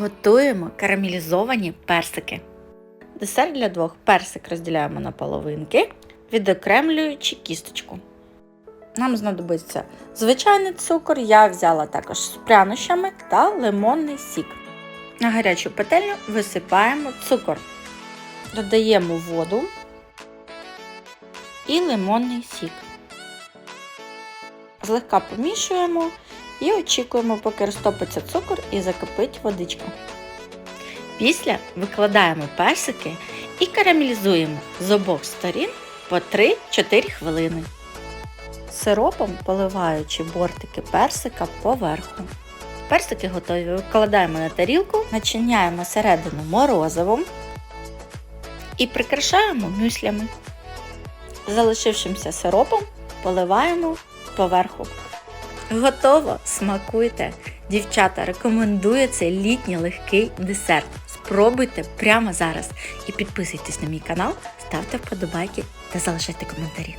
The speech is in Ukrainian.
Готуємо карамелізовані персики. Десерт для двох персик розділяємо на половинки, відокремлюючи кісточку. Нам знадобиться звичайний цукор, я взяла також з прянощами та лимонний сік. На гарячу петельню висипаємо цукор, додаємо воду і лимонний сік. Злегка помішуємо і очікуємо, поки розтопиться цукор і закипить водичка. Після викладаємо персики і карамелізуємо з обох сторін по 3-4 хвилини. Сиропом поливаючи бортики персика поверху. Персики готові. Викладаємо на тарілку, начиняємо середину морозивом і прикрашаємо мюслями. Залишившимся сиропом поливаємо поверху. Готово! Смакуйте! Дівчата, рекомендую цей літній легкий десерт. Спробуйте прямо зараз і підписуйтесь на мій канал, ставте вподобайки та залишайте коментарі.